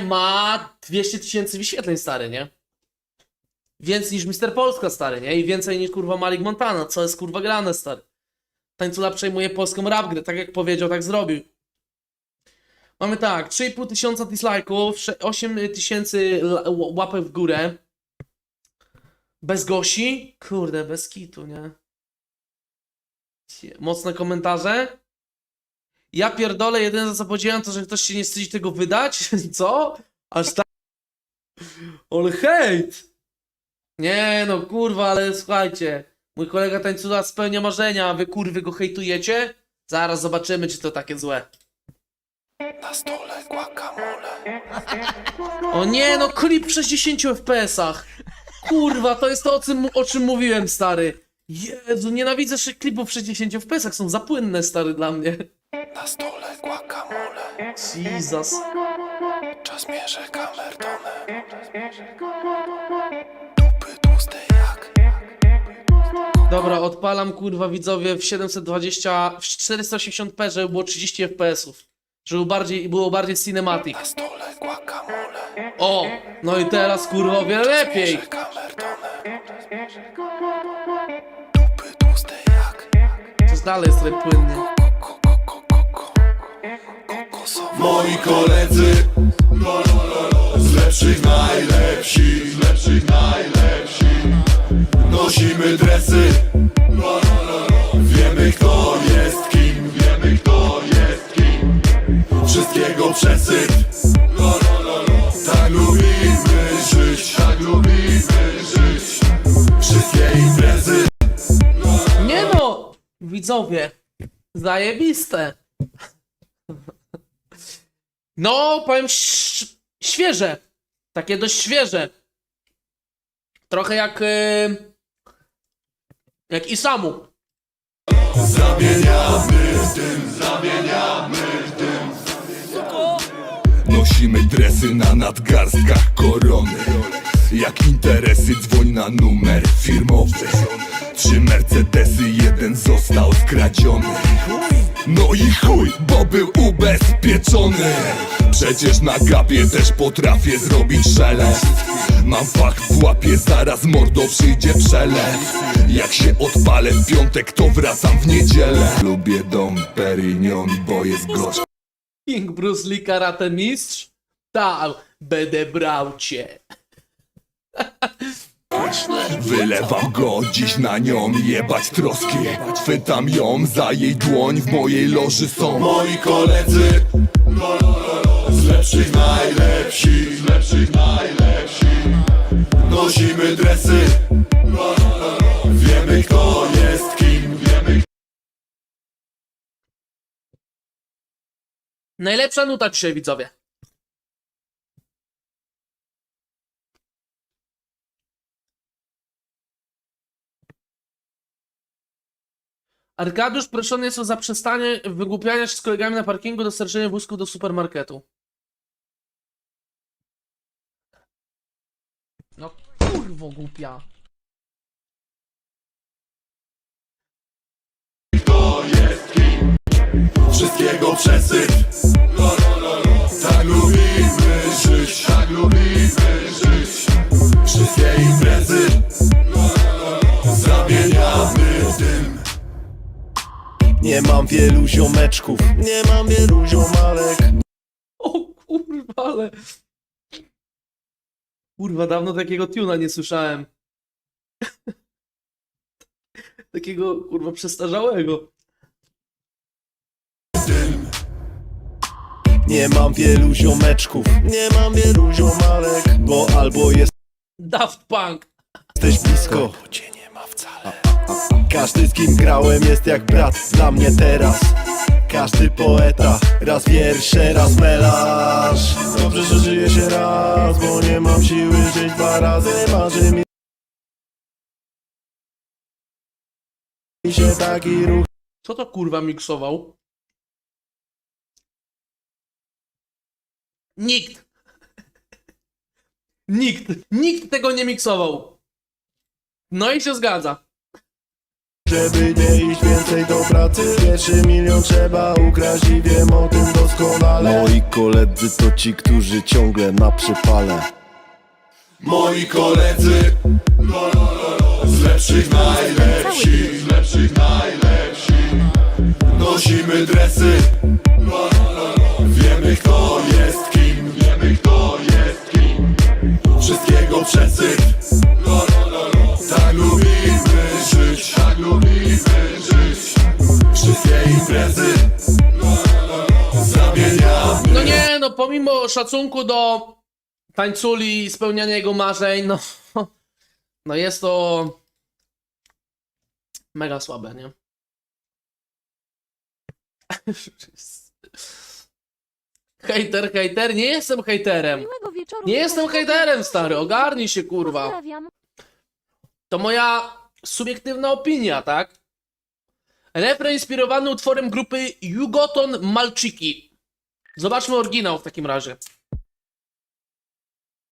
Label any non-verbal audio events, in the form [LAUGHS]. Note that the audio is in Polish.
ma 200 tysięcy wyświetleń, stary, nie? Więcej niż Mister Polska, stary, nie? I więcej niż kurwa Malik Montana, co jest kurwa grane, stary. Tańcula przejmuje polską rap grę, tak jak powiedział, tak zrobił. Mamy tak, 3,5 tysiąca dislike'ów, sze- 8 tysięcy łapek w górę. Bez Gosi? Kurde, bez kitu, nie? Mocne komentarze? Ja pierdolę, jedyne za co podziwiam to, że ktoś się nie wstydzi tego wydać? [LAUGHS] Co? Aż tak? Ale hejt! Nie no, kurwa, ale słuchajcie. Mój kolega tańcula spełnia marzenia, a wy kurwy go hejtujecie? Zaraz zobaczymy, czy to takie złe. Na stole guacamole. O nie, no klip w 60 FPS-ach. Kurwa, to jest to, o czym, o czym mówiłem, stary. Jezu, nienawidzę że klipów w 60 FPS-ach, są za płynne, stary, dla mnie. Na stole guacamole. Jesus. Czas mierzę kamertonem. Dupy tłuste jak. Dobra, odpalam, kurwa, widzowie, w 720, w 480p, żeby było 30 FPS-ów. Żeby bardziej, było bardziej cinematic. Na stole guacamole. O, no i teraz, kurwa, o wiele lepiej. Dupy tłuste jak. Coś dalej jest płynnie. Moi koledzy Z lepszych najlepsi Z lepszych najlepsi. Nosimy dresy Wiemy kto jest kim Wiemy kto jest kim. Wszystkiego przesyp. Tak lubimy żyć Tak lubimy żyć. Wszystkie imprezy. Nie no, widzowie, zajebiste. No, powiem świeże. Takie dość świeże. Trochę jak... Yy, jak Isamu. Zamieniamy w tym Zamieniamy w tym Nosimy dresy na nadgarstkach korony Jak interesy dzwoń na numer firmowy Trzy Mercedesy, jeden został skradziony No i chuj, bo był ubezpieczony. Przecież na gapie też potrafię zrobić szelest. Mam fach w łapie, zaraz mordo przyjdzie przelew Jak się odpalę w piątek, to wracam w niedzielę. Lubię dom Perignon, bo jest gorzki King Bruce Lee karate mistrz? Tak, będę brał cię. [LAUGHS] Wylewam go dziś na nią, jebać troski Chwytam ją za jej dłoń, w mojej loży są Moi koledzy. Z lepszych najlepsi Z lepszych najlepsi. Nosimy dresy. Wiemy kto jest kim Wiemy Najlepsza nuta dzisiaj, widzowie. Arkadiusz proszony jest o zaprzestanie wygłupiania się z kolegami na parkingu dostarczenia wózków do supermarketu. No kurwo głupia. kto jest kim Wszystkiego przesyp Tak lubimy żyć Tak lubimy Nie mam wielu ziomeczków, nie mam wielu ziomalek O kurwa, ale... Kurwa, dawno takiego tuna nie słyszałem. [LAUGHS] takiego, kurwa, przestarzałego. Nie mam wielu ziomeczków, nie mam wielu ziomalek Bo albo Daft Punk. jesteś blisko, każdy z kim grałem jest jak brat dla mnie teraz Każdy poeta, raz wiersze, raz melarz Dobrze, że żyje się raz, bo nie mam siły żyć dwa razy Marzy mi się taki ruch Co to kurwa miksował? Nikt. [LAUGHS] Nikt. Nikt tego nie miksował. No i się zgadza. Żeby nie iść więcej do pracy Pierwszy milion trzeba ukraść i wiem o tym doskonale. Moi koledzy to ci, którzy ciągle na przypale Moi koledzy Z lepszych najlepsi Z lepszych najlepsi. Nosimy dresy Wiemy kto jest kim Wiemy kto jest kim. Wszystkiego przesyp No nie, no pomimo szacunku do tańculi i spełniania jego marzeń, no, [LAUGHS] no jest to mega słabe, nie? [LAUGHS] Hejter, hejter, nie jestem hejterem. Miłego wieczoru. Nie jestem hejterem, stary, ogarnij się, kurwa. Pozdrawiam. To moja subiektywna opinia, tak? Refren inspirowany utworem grupy Jugoton Malczyki. Zobaczmy oryginał w takim razie.